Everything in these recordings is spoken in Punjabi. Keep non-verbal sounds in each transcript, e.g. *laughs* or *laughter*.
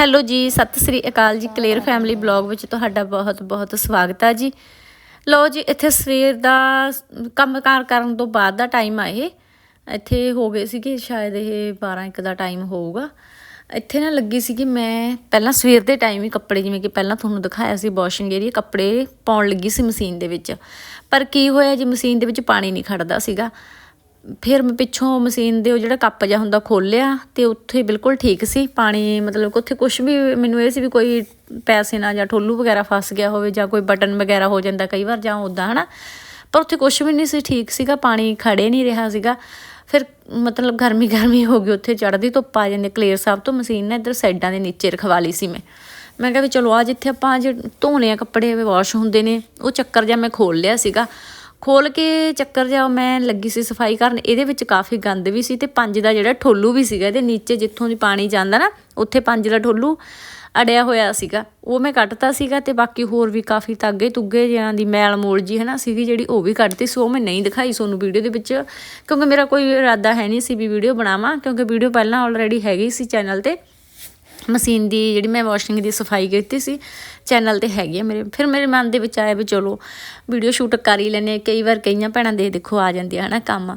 ਹੈਲੋ ਜੀ, ਸਤਿ ਸ੍ਰੀ ਅਕਾਲ ਜੀ ਕਲੀਅਰ ਫੈਮਿਲੀ ਬਲੌਗ ਵਿੱਚ ਤੁਹਾਡਾ ਬਹੁਤ ਬਹੁਤ ਸਵਾਗਤ ਹੈ ਜੀ। ਲਓ ਜੀ, ਇੱਥੇ ਸਵੇਰ ਦਾ ਕੰਮਕਾਰ ਕਰਨ ਤੋਂ ਬਾਅਦ ਦਾ ਟਾਈਮ ਆ ਇਹ। ਇੱਥੇ ਹੋ ਗਏ ਸੀਗੇ, ਸ਼ਾਇਦ ਇਹ 12 ਇੱਕ ਦਾ ਟਾਈਮ ਹੋਊਗਾ। ਇੱਥੇ ਨਾ ਲੱਗੀ ਸੀ ਕਿ ਮੈਂ, ਪਹਿਲਾਂ ਸਵੇਰ ਦੇ ਟਾਈਮ ਹੀ ਕੱਪੜੇ, ਜਿਵੇਂ ਕਿ ਪਹਿਲਾਂ ਤੁਹਾਨੂੰ ਦਿਖਾਇਆ ਸੀ ਵਾਸ਼ਿੰਗ ਏਰੀਆ ਕੱਪੜੇ ਪਾਉਣ ਲੱਗੀ ਸੀ ਮਸ਼ੀਨ ਦੇ ਵਿੱਚ। ਪਰ ਕੀ ਹੋਇਆ ਜੀ, ਮਸ਼ੀਨ ਦੇ ਵਿੱਚ ਪਾਣੀ ਨਹੀਂ ਖੜਦਾ ਸੀਗਾ। ਫਿਰ ਪਿੱਛੋਂ ਮਸ਼ੀਨ ਦੇ ਉਹ ਜਿਹੜਾ ਕੱਪ ਜਿਹਾ ਹੁੰਦਾ ਖੋਲਿਆ ਤੇ ਉੱਥੇ ਬਿਲਕੁਲ ਠੀਕ ਸੀ। ਪਾਣੀ ਮਤਲਬ ਕਿ ਉੱਥੇ ਕੁਝ ਵੀ ਮੈਨੂੰ ਇਹ ਸੀ ਵੀ ਕੋਈ ਪੈਸੇ ਨਾ ਜਾਂ ਠੋਲੂ ਵਗੈਰਾ ਫਸ ਗਿਆ ਹੋਵੇ ਜਾਂ ਕੋਈ ਬਟਨ ਵਗੈਰਾ ਹੋ ਜਾਂਦਾ ਕਈ ਵਾਰ ਜਾਂ ਉਦਾਂ ਹਨਾ? ਪਰ ਉੱਥੇ ਕੁਝ ਵੀ ਨਹੀਂ ਸੀ, ਠੀਕ ਸੀਗਾ, ਪਾਣੀ ਖੜੇ ਨਹੀਂ ਰਿਹਾ ਸੀਗਾ। ਫਿਰ ਮਤਲਬ ਗਰਮੀ ਗਰਮੀ ਹੋ ਗਈ, ਉੱਥੇ ਚੜਦੀ ਧੁੱਪ ਆ ਜਾਂਦੀ, ਕਲੇਰ ਸਾਹਿਬ ਤੋਂ ਮਸ਼ੀਨ ਨਾ ਇੱਧਰ ਸਾਈਡਾਂ ਦੇ ਨੀਚੇ ਰਖਵਾ ਲਈ ਸੀ ਮੈਂ। ਮੈਂ ਕਿਹਾ ਵੀ ਚਲੋ ਆ ਜਿੱਥੇ ਆਪਾਂ ਅੱਜ ਧੋਣੇ ਆ ਕੱਪੜੇ, ਵਾਸ਼ ਹੁੰਦੇ ਨੇ, ਉਹ ਚੱਕਰ ਜਿਹਾ ਮੈਂ ਖੋਲ ਲਿਆ ਸੀਗਾ। ਖੋਲ ਕੇ ਚੱਕਰ ਜਾ ਮੈਂ ਲੱਗੀ ਸੀ ਸਫ਼ਾਈ ਕਰਨ। ਇਹਦੇ ਵਿੱਚ ਕਾਫੀ ਗੰਦ ਵੀ ਸੀ ਤੇ ਪੰਜ ਦਾ ਜਿਹੜਾ ਠੋਲੂ ਵੀ ਸੀਗਾ, ਇਹਦੇ ਨੀਚੇ ਜਿੱਥੋਂ ਦੀ ਪਾਣੀ ਜਾਂਦਾ ਨਾ, ਉੱਥੇ ਪੰਜ ਦਾ ਠੋਲੂ ਅੜਿਆ ਹੋਇਆ ਸੀਗਾ। ਉਹ ਮੈਂ ਕੱਟਤਾ ਸੀਗਾ ਤੇ ਬਾਕੀ ਹੋਰ ਵੀ ਕਾਫੀ ਤਾਗੇ ਤੁੱਗੇ ਜਿਹਾਂ ਦੀ ਮੈਲ ਮੋਲ ਜੀ ਹਨਾ ਸੀਗੀ ਜਿਹੜੀ ਉਹ ਵੀ ਕੱਢਤੀ ਸੀ, ਉਹ ਮੈਂ ਨਹੀਂ ਦਿਖਾਈ ਤੁਹਾਨੂੰ ਵੀਡੀਓ ਦੇ ਵਿੱਚ। ਕਿਉਂਕਿ ਮੇਰਾ ਕੋਈ ਇਰਾਦਾ ਹੈ ਨਹੀਂ ਸੀ ਵੀ ਵੀਡੀਓ ਬਣਾਵਾਂ, ਕਿਉਂਕਿ ਵੀਡੀਓ ਪਹਿਲਾਂ ਆਲਰੇਡੀ ਹੈਗੀ ਸੀ ਚੈਨਲ ਤੇ। ਮਸ਼ੀਨ ਦੀ ਜਿਹੜੀ ਮੈਂ ਵਾਸ਼ਿੰਗ ਦੀ ਸਫ਼ਾਈ ਕੀਤੀ ਸੀ, ਚੈਨਲ ਤੇ ਹੈਗੀ ਆ ਮੇਰੇ। ਫਿਰ ਮੇਰੇ ਮਨ ਦੇ ਵਿੱਚ ਆਇਆ ਵੀ ਚਲੋ ਵੀਡੀਓ ਸ਼ੂਟ ਕਰ ਹੀ ਲੈਨੇ ਕਈ ਵਾਰ ਕਈਆਂ ਭੈਣਾਂ ਦੇ ਦੇਖੋ ਆ ਜਾਂਦੀਆਂ ਹਨਾ ਕੰਮ।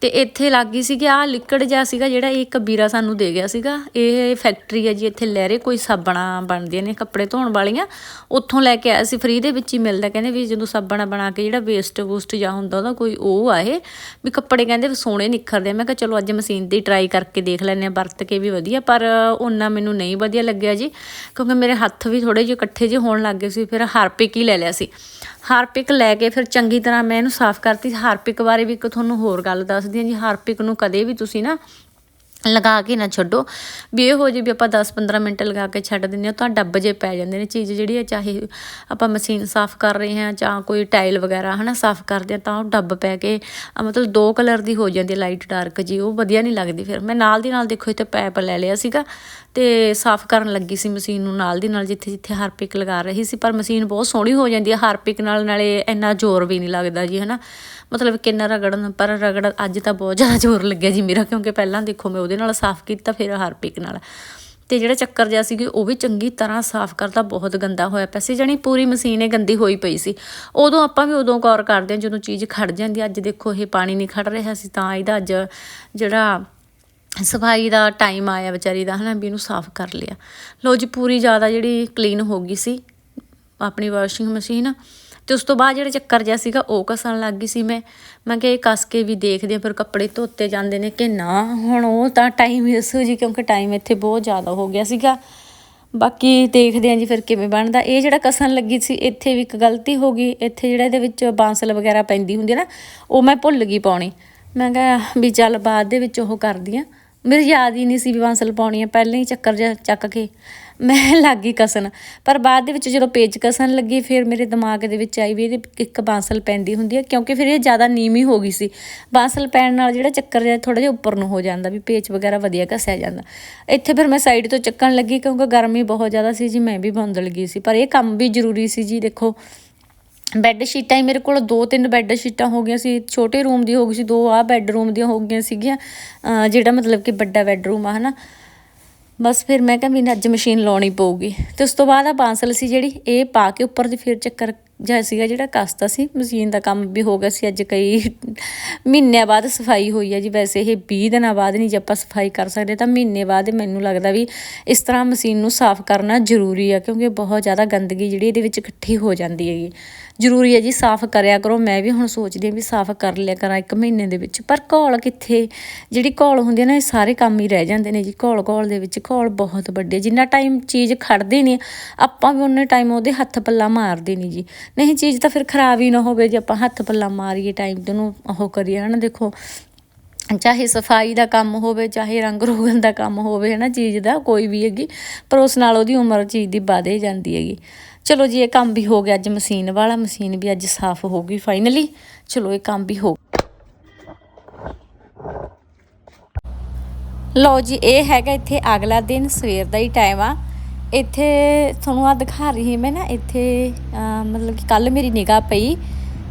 ਤੇ ਇੱਥੇ ਲੱਗ ਗਈ ਸੀ ਕਿ ਆਹ ਲਿਕੜ ਜਿਹਾ ਸੀਗਾ ਜਿਹੜਾ ਇਹ ਕਬੀਰਾ ਸਾਨੂੰ ਦੇ ਗਿਆ ਸੀਗਾ। ਇਹ ਫੈਕਟਰੀ ਹੈ ਜੀ, ਇੱਥੇ ਲਹਿਰੇ ਕੋਈ ਸਾਬਣਾ ਬਣਦੀਆਂ ਨੇ ਕੱਪੜੇ ਧੋਣ ਵਾਲੀਆਂ। ਉੱਥੋਂ ਲੈ ਕੇ ਆਇਆ ਸੀ ਫ੍ਰੀ ਦੇ ਵਿੱਚ ਹੀ ਮਿਲਦਾ, ਕਹਿੰਦੇ ਵੀ ਜਦੋਂ ਸਾਬਣਾ ਬਣਾ ਕੇ ਜਿਹੜਾ ਵੇਸਟ ਵੂਸਟ ਜਾਂ ਹੁੰਦਾ, ਉਹਦਾ ਕੋਈ ਉਹ ਆ ਇਹ। ਵੀ ਕੱਪੜੇ ਕਹਿੰਦੇ ਵੀ ਸੋਹਣੇ ਨਿਖਰਦੇ ਆ। ਮੈਂ ਕਿਹਾ ਚਲੋ ਅੱਜ ਮਸ਼ੀਨ ਤੇ ਟਰਾਈ ਕਰਕੇ ਦੇਖ ਲੈਂਦੇ ਆ ਵਰਤ ਕੇ ਵੀ ਵਧੀਆ, ਪਰ ਉਹਨਾਂ ਮੈਨੂੰ ਨਹੀਂ ਵਧੀਆ ਲੱਗਿਆ ਜੀ। ਕਿਉਂਕਿ ਮੇਰੇ ਹੱਥ ਵੀ ਥੋੜੇ ਜਿਹੇ ਇਕੱਠੇ ਜਿਹੇ ਹੋਣ ਲੱਗ ਗਏ ਸੀ, ਫਿਰ ਹਾਰਪਿਕ ਹੀ ਲੈ ਲਿਆ ਸੀ। ਹਾਰਪਿਕ ਲੈ ਕੇ ਫਿਰ ਚੰਗੀ ਤਰ੍ਹਾਂ ਮੈਂ ਇਹਨੂੰ ਸਾਫ਼ ਕਰਤੀ। ਹਾਰਪਿਕ ਬਾਰੇ ਵੀ ਇੱਕ ਤੁਹਾਨੂੰ ਹੋਰ ਗੱਲ ਦੱਸਦੀ ਹਾਂ ਜੀ। ਹਾਰਪਿਕ ਨੂੰ ਕਦੇ ਵੀ ਤੁਸੀਂ ਨਾ ਲਗਾ ਕੇ ਨਾ ਛੱਡੋ। ਵੀ ਇਹ ਹੋ ਜੇ ਵੀ ਆਪਾਂ 10-15 ਮਿੰਟ ਲਗਾ ਕੇ ਛੱਡ ਦਿੰਦੇ ਹਾਂ, ਤਾਂ ਡੱਬ ਜੇ ਪੈ ਜਾਂਦੇ ਨੇ। ਚੀਜ਼ ਜਿਹੜੀ ਹੈ ਚਾਹੇ ਆਪਾਂ ਮਸ਼ੀਨ ਸਾਫ਼ ਕਰ ਰਹੇ ਹਾਂ ਜਾਂ ਕੋਈ ਟਾਈਲ ਵਗੈਰਾ, ਹਨਾ, ਸਾਫ਼ ਕਰਦੇ ਆ ਤਾਂ ਉਹ ਡੱਬ ਪੈ ਕੇ ਮਤਲਬ ਦੋ ਕਲਰ ਦੀ ਹੋ ਜਾਂਦੀ ਹੈ, ਲਾਈਟ ਡਾਰਕ ਜੀ। ਉਹ ਵਧੀਆ ਨਹੀਂ ਲੱਗਦੀ ਫਿਰ। ਮੈਂ ਨਾਲ ਦੀ ਨਾਲ ਦੇਖੋ, ਇੱਥੇ ਪੈਪ ਲੈ ਲਿਆ ਸੀਗਾ। ਤੇ ਸਾਫ਼ ਕਰਨ ਲੱਗੀ ਸੀ ਮਸ਼ੀਨ ਨੂੰ ਨਾਲ ਦੀ ਨਾਲ ਜਿੱਥੇ ਜਿੱਥੇ ਹਾਰਪਿਕ ਲਗਾ ਰਹੀ ਸੀ, ਪਰ ਮਸ਼ੀਨ ਬਹੁਤ ਸੋਹਣੀ ਹੋ ਜਾਂਦੀ ਹੈ, ਹਾਰਪਿਕ ਨਾਲ ਨਾਲੇ ਇੰਨਾ ਜ਼ੋਰ ਵੀ ਨਹੀਂ ਲੱਗਦਾ ਜੀ, ਹਨਾ? ਮਤਲਬ ਕਿੰਨਾ ਰਗੜਨ, ਪਰ ਰਗੜ ਅੱਜ ਤਾਂ ਬਹੁਤ ਜ਼ਿਆਦਾ ਜ਼ੋਰ ਲੱਗਿਆ ਜੀ ਮੇਰਾ, ਕਿਉਂਕਿ ਪਹਿਲਾਂ ਦੇਖੋ ਮੈਂ ਉਹਦੇ ਨਾਲ ਸਾਫ਼ ਕੀਤਾ, ਫਿਰ ਹਾਰਪਿਕ ਨਾਲ। ਤੇ ਜਿਹੜਾ ਚੱਕਰ ਜਿਹਾ ਸੀ ਉਹ ਵੀ ਚੰਗੀ ਤਰ੍ਹਾਂ ਸਾਫ਼ ਕਰਤਾ ਬਹੁਤ ਗੰਦਾ ਹੋਇਆ ਪਿਆ ਸੀ, ਜਾਣੀ ਪੂਰੀ ਮਸ਼ੀਨ ਇਹ ਗੰਦੀ ਹੋਈ ਪਈ ਸੀ। ਉਦੋਂ ਆਪਾਂ ਵੀ ਉਦੋਂ ਗੌਰ ਕਰਦੇ ਹਾਂ, ਜਦੋਂ ਚੀਜ਼ ਖੜ ਜਾਂਦੀ ਅੱਜ ਦੇਖੋ ਇਹ ਪਾਣੀ ਨਹੀਂ ਖੜ ਰਿਹਾ ਸੀ, ਤਾਂ ਇਹਦਾ ਅੱਜ ਜਿਹੜਾ ਸਫ਼ਾਈ ਦਾ ਟਾਈਮ ਆਇਆ ਵਿਚਾਰੀ ਦਾ, ਹਨਾ, ਵੀ ਇਹਨੂੰ ਸਾਫ਼ ਕਰ ਲਿਆ। ਲੋ ਜੀ, ਪੂਰੀ ਜ਼ਿਆਦਾ ਜਿਹੜੀ ਕਲੀਨ ਹੋ ਗਈ ਸੀ, ਆਪਣੀ ਵਾਸ਼ਿੰਗ ਮਸ਼ੀਨ ਤੇ ਉਸ ਤੋਂ ਬਾਅਦ ਜਿਹੜੇ ਚੱਕਰ ਜਿਹਾ ਸੀਗਾ, ਉਹ ਕਸਣ ਲੱਗ ਗਈ ਸੀ ਮੈਂ। ਮੈਂ ਕਿਹਾ, ਇਹ ਕਸ ਕੇ ਵੀ ਦੇਖਦੇ ਆ, ਫਿਰ ਕੱਪੜੇ ਧੋਤੇ ਜਾਂਦੇ ਨੇ ਕਿ ਨਾ। ਹੁਣ ਉਹ ਤਾਂ ਟਾਈਮ ਮਿਸ ਹੋ ਜੀ, ਕਿਉਂਕਿ ਟਾਈਮ ਇੱਥੇ ਬਹੁਤ ਜ਼ਿਆਦਾ ਹੋ ਗਿਆ ਸੀਗਾ। ਬਾਕੀ ਦੇਖਦੇ ਆਂ ਜੀ, ਫਿਰ ਕਿਵੇਂ ਬਣਦਾ। ਇਹ ਜਿਹੜਾ ਕਸਣ ਲੱਗੀ ਸੀ, ਇੱਥੇ ਵੀ ਇੱਕ ਗਲਤੀ ਹੋ ਗਈ। ਇੱਥੇ ਜਿਹੜਾ ਇਹਦੇ ਵਿੱਚ ਬਾਂਸਲ ਵਗੈਰਾ ਪੈਂਦੀ ਹੁੰਦੀ ਹੈ ਨਾ, ਉਹ ਮੈਂ ਭੁੱਲ ਗਈ ਪਾਉਣੀ। ਮੈਂ ਕਿਹਾ, ਵੀ ਚੱਲ ਬਾਅਦ ਦੇ ਵਿੱਚ ਉਹ ਕਰਦੀ ਆ। ਮੇਰੇ ਯਾਦ ਹੀ ਨਹੀਂ ਸੀ ਵੀ ਬਾਂਸਲ ਪਾਉਣੀ ਆ, ਪਹਿਲਾਂ ਹੀ ਚੱਕਰ ਜਿਹਾ ਚੱਕ ਕੇ। ਮੈਂ *laughs* ਲੱਗ ਗਈ ਕਸਣ ਪਰ ਬਾਅਦ ਦੇ ਵਿੱਚ ਜਦੋਂ ਪੇਜ ਕਸਣ ਲੱਗੀ, ਫਿਰ ਮੇਰੇ ਦਿਮਾਗ ਦੇ ਵਿੱਚ ਆਈ ਵੀ ਇਹਦੇ ਇੱਕ ਬਾਂਸਲ ਪੈਂਦੀ ਹੁੰਦੀ ਹੈ ਕਿਉਂਕਿ ਫਿਰ ਇਹ ਜ਼ਿਆਦਾ ਨੀਵੀਂ ਹੋ ਗਈ ਸੀ। ਬਾਂਸਲ ਪੈਣ ਨਾਲ ਜਿਹੜਾ ਚੱਕਰ ਜਿਹਾ ਥੋੜਾ ਜਿਹਾ ਉੱਪਰ ਨੂੰ ਹੋ ਜਾਂਦਾ ਵੀ ਪੇਚ ਵਗੈਰਾ ਵਧੀਆ ਘਸਿਆ ਜਾਂਦਾ। ਇੱਥੇ ਫਿਰ ਮੈਂ ਸਾਈਡ ਤੋਂ ਚੱਕਣ ਲੱਗੀ ਕਿਉਂਕਿ ਗਰਮੀ ਬਹੁਤ ਜ਼ਿਆਦਾ ਸੀ ਜੀ, ਮੈਂ ਵੀ ਬੰਦਲ ਗਈ ਸੀ। ਪਰ ਇਹ ਕੰਮ ਵੀ ਜ਼ਰੂਰੀ ਸੀ ਜੀ, ਦੇਖੋ। ਬੈੱਡ ਸ਼ੀਟਾਂ ਹੀ ਮੇਰੇ ਕੋਲ ਦੋ ਤਿੰਨ ਬੈੱਡ ਸ਼ੀਟਾਂ ਹੋ ਗਈਆਂ ਸੀ, ਛੋਟੇ ਰੂਮ ਦੀ ਹੋ ਗਈ ਸੀ, ਦੋ ਆ ਬੈੱਡਰੂਮ ਦੀਆਂ ਹੋ ਗਈਆਂ ਸੀਗੀਆਂ ਜਿਹੜਾ ਮਤਲਬ ਕਿ ਵੱਡਾ ਬੈੱਡਰੂਮ ਆ, ਹਨਾ। ਬਸ ਫਿਰ ਮੈਂ ਕਿਹਾ ਵੀ ਅੱਜ ਮਸ਼ੀਨ ਲਾਉਣੀ ਪਊਗੀ। ਤੇ ਉਸ ਤੋਂ ਬਾਅਦ ਆ ਬਾਂਸਲ ਸੀ ਜਿਹੜੀ, ਇਹ ਪਾ ਕੇ ਉੱਪਰ ਦੀ ਫਿਰ ਚੱਕਰ ਜਿਹਾ ਸੀਗਾ ਜਿਹੜਾ ਕਸਤਾ ਸੀ, ਮਸ਼ੀਨ ਦਾ ਕੰਮ ਵੀ ਹੋ ਗਿਆ ਸੀ ਅੱਜ ਕਈ ਮਹੀਨਿਆਂ ਬਾਅਦ ਸਫ਼ਾਈ ਹੋਈ ਹੈ ਜੀ। ਵੈਸੇ ਇਹ 20 ਦਿਨਾਂ ਬਾਅਦ ਨਹੀਂ ਜੇ ਆਪਾਂ ਸਫ਼ਾਈ ਕਰ ਸਕਦੇ, ਤਾਂ ਮਹੀਨੇ ਬਾਅਦ ਮੈਨੂੰ ਲੱਗਦਾ ਵੀ ਇਸ ਤਰ੍ਹਾਂ ਮਸ਼ੀਨ ਨੂੰ ਸਾਫ਼ ਕਰਨਾ ਜ਼ਰੂਰੀ ਆ, ਕਿਉਂਕਿ ਬਹੁਤ ਜ਼ਿਆਦਾ ਗੰਦਗੀ ਜਿਹੜੀ ਇਹਦੇ ਵਿੱਚ ਇਕੱਠੀ ਹੋ ਜਾਂਦੀ ਹੈਗੀ। ਜ਼ਰੂਰੀ ਹੈ ਜੀ, ਸਾਫ਼ ਕਰਿਆ ਕਰੋ। ਮੈਂ ਵੀ ਹੁਣ ਸੋਚਦੀ ਹਾਂ ਵੀ ਸਾਫ਼ ਕਰ ਲਿਆ ਕਰਾਂ ਇੱਕ ਮਹੀਨੇ ਦੇ ਵਿੱਚ। ਪਰ ਘੋਲ ਕਿੱਥੇ? ਜਿਹੜੀ ਘੋਲ ਹੁੰਦੀ ਹੈ ਨਾ, ਇਹ ਸਾਰੇ ਕੰਮ ਹੀ ਰਹਿ ਜਾਂਦੇ ਨੇ ਜੀ। ਘੋਲ ਘੋਲ ਦੇ ਵਿੱਚ ਘੋਲ ਬਹੁਤ ਵੱਡੇ। ਜਿੰਨਾ ਟਾਈਮ ਚੀਜ਼ ਖੜਦੀ ਨਹੀਂ, ਆਪਾਂ ਵੀ ਉਹਨੇ ਟਾਈਮ ਉਹਦੇ ਹੱਥ ਪੱਲਾ ਮਾਰਦੇ ਨਹੀਂ ਜੀ। ਨਹੀਂ, ਚੀਜ਼ ਤਾਂ ਫਿਰ ਖਰਾਬ ਹੀ ਨਾ ਹੋਵੇ ਜੇ ਆਪਾਂ ਹੱਥ ਪੱਲਾ ਮਾਰੀਏ ਟਾਈਮ ਤੇ ਉਹਨੂੰ ਉਹ ਕਰੀਏ, ਹਨਾ? ਦੇਖੋ, ਚਾਹੇ ਸਫ਼ਾਈ ਦਾ ਕੰਮ ਹੋਵੇ, ਚਾਹੇ ਰੰਗ ਰੋਗਨ ਦਾ ਕੰਮ ਹੋਵੇ ਹੈ ਨਾ ਚੀਜ਼ ਦਾ ਕੋਈ ਵੀ ਹੈਗੀ, ਪਰ ਉਸ ਨਾਲ ਉਹਦੀ ਉਮਰ ਚੀਜ਼ ਦੀ ਵਧੇ ਜਾਂਦੀ ਹੈਗੀ। ਚਲੋ ਜੀ, ਇਹ ਕੰਮ ਵੀ ਹੋ ਗਿਆ ਅੱਜ ਮਸ਼ੀਨ ਵਾਲਾ, ਮਸ਼ੀਨ ਵੀ ਅੱਜ ਸਾਫ਼ ਹੋ ਗਈ ਫਾਈਨਲੀ ਚਲੋ, ਇਹ ਕੰਮ ਵੀ ਹੋ ਲਓ ਜੀ, ਇਹ ਹੈਗਾ ਇੱਥੇ ਅਗਲਾ ਦਿਨ, ਸਵੇਰ ਦਾ ਹੀ ਟਾਈਮ ਆ। ਇੱਥੇ ਤੁਹਾਨੂੰ ਆ ਦਿਖਾ ਰਹੀ ਮੈਂ ਨਾ, ਇੱਥੇ ਮਤਲਬ ਕਿ ਕੱਲ ਮੇਰੀ ਨਿਗਾਹ ਪਈ।